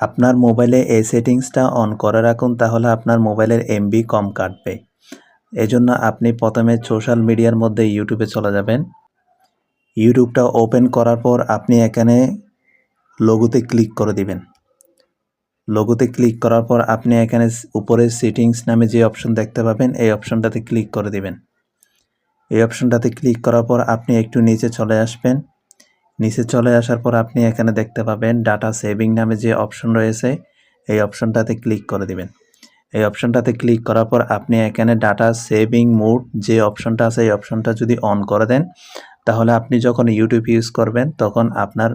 আপনার মোবাইলে এই সেটিংসটা অন করে রাখুন, তাহলে আপনার মোবাইলের এমবি কম কাটবে। এজন্য আপনি প্রথমে সোশ্যাল মিডিয়ার মধ্যে ইউটিউবে চলে যাবেন। ইউটিউবটা ওপেন করার পর আপনি এখানে লোগোতে ক্লিক করে দিবেন। লোগোতে ক্লিক করার পর আপনি এখানে উপরে সেটিংস নামে যে অপশন দেখতে পাবেন, এই অপশনটাতে ক্লিক করে দিবেন। এই অপশনটাতে ক্লিক করার পর আপনি একটু নিচে চলে আসবেন। নিচে চলে আসার পর আপনি এখানে দেখতে পাবেন ডাটা সেভিং নামে যে অপশন রয়েছে, এই অপশনটাতে ক্লিক করে দিবেন। এই অপশনটাতে ক্লিক করার পর আপনি এখানে ডাটা সেভিং মোড যে অপশনটা আছে, এই অপশনটা যদি অন করে দেন, তাহলে আপনি যখন ইউটিউব ইউজ করবেন, তখন আপনার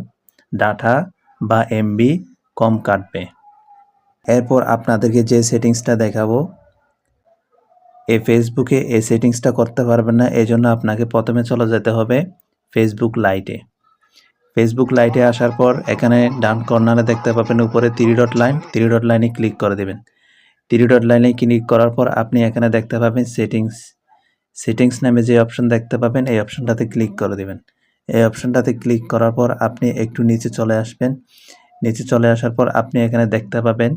ডাটা বা এমবি কম কাটবে। এরপর আপনাদেরকে যে সেটিংসটা দেখাবো এই ফেসবুকে এই সেটিংসটা করতে পারবেন না এই জন্য আপনাকে প্রথমে চলে যেতে হবে ফেসবুক লাইটে। ফেসবুক লাইটে আসার পর এখানে ডান কর্নারে দেখতে পাবেন উপরে three dot line three dot লাইনে ক্লিক করে দেবেন। থ্রি ডট লাইনে ক্লিক করার পর আপনি এখানে দেখতে পাবেন সেটিংস সেটিংস নামে যে অপশন দেখতে পাবেন, এই অপশনটাতে ক্লিক করে দেবেন। এই অপশনটাতে ক্লিক করার পর আপনি একটু নিচে চলে আসবেন। নিচে চলে আসার পর আপনি এখানে দেখতে পাবেন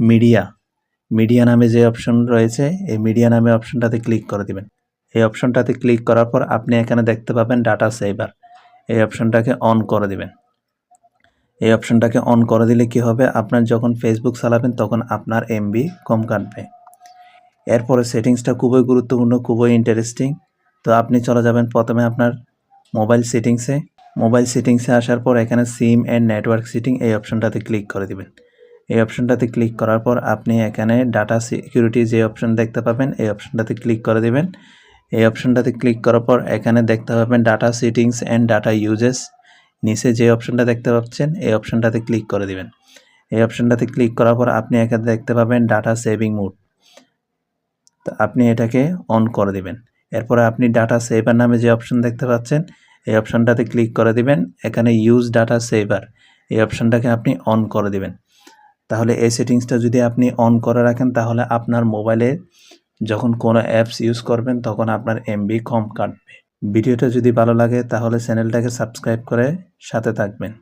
মিডিয়া মিডিয়া নামে যে অপশন রয়েছে, এই মিডিয়া নামে অপশনটাতে ক্লিক করে দিবেন। এই অপশনটাতে ক্লিক করার পর আপনি এখানে দেখতে পাবেন ডাটা সেভার এই অপশনটাকে অন করে দিবেন। এই অপশনটাকে অন করে দিলে কি হবে? আপনার যখন ফেসবুক চালাবেন, তখন আপনার এমবি কম কাটবে। এরপরে সেটিংসটা খুবই গুরুত্বপূর্ণ, খুবই ইন্টারেস্টিং তো আপনি চলে যাবেন প্রথমে আপনার মোবাইল সেটিংসে মোবাইল সেটিংসে আসার পর এখানে সিম অ্যান্ড নেটওয়ার্ক সেটিং এই অপশনটাতে ক্লিক করে দিবেন। এই অপশনটাতে ক্লিক করার পর আপনি এখানে ডাটা সিকিউরিটি যে অপশন দেখতে পাবেন, এই অপশনটাতে ক্লিক করে দিবেন। এই অপশনটাতে ক্লিক করার পর এখানে দেখতে পাবেন data settings and data usage নিচে যে অপশনটা দেখতে পাচ্ছেন, এই অপশনটাতে ক্লিক করে দিবেন। এই অপশনটাতে ক্লিক করার পর আপনি এখানে দেখতে পাবেন ডাটা সেভিং মুড তো আপনি এটাকে অন করে দিবেন। এরপরে আপনি ডাটা সেভার নামে যে অপশন দেখতে পাচ্ছেন, এই অপশনটাতে ক্লিক করে দিবেন। এখানে ইউজ ডাটা সেভার এই অপশনটাকে আপনি অন করে দিবেন। তাহলে এই সেটিংসটা যদি আপনি অন করে রাখেন, তাহলে আপনার মোবাইলে যখন কোনো অ্যাপস ইউজ করবেন, তখন আপনার এমবি কম কাটবে। ভিডিওটা যদি ভালো লাগে, তাহলে চ্যানেলটাকে সাবস্ক্রাইব করে সাথে থাকবেন।